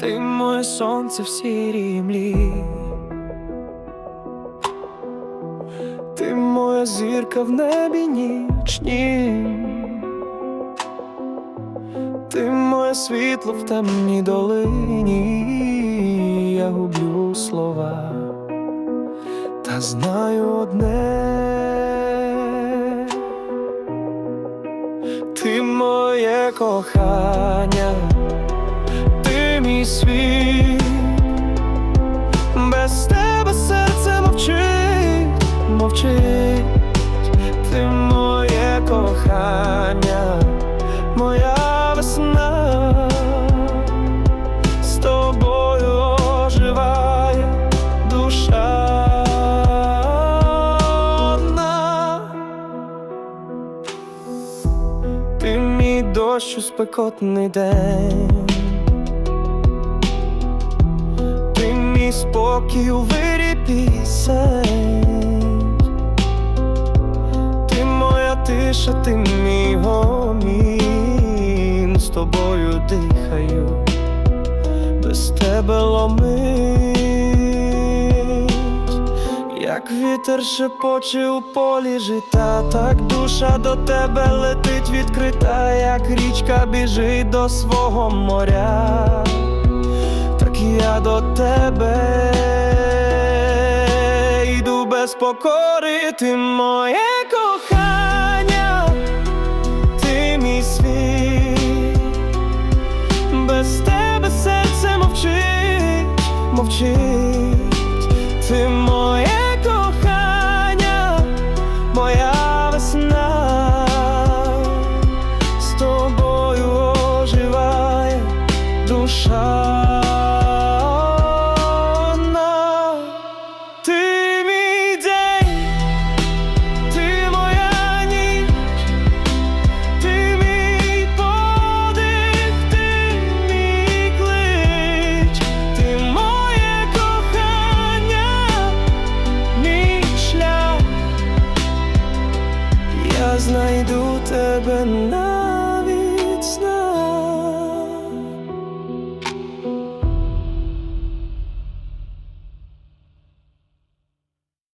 ти моє сонце в сірій млі. Ти моя зірка в небі нічнім. Ти моє світло в темній долині, я гублю слова, та знаю одне. Ти моє кохання, світ, без тебе серце мовчить, мовчить, ти моє кохання, моя весна, з тобою оживає душа. одна. Ти мій дощ у спекотний день, спокій у вирі пісень, ти моя тиша, ти мій гомін, з тобою дихаю, без тебе ломить, як вітер шепоче у полі жита, так душа до тебе летить відкрита, як річка біжить до свого моря, до тебе. Йду без покори, ти моє кохання, ти мій світ, без тебе серце мовчить, мовчить, ти моє шлях, я знайду тебе на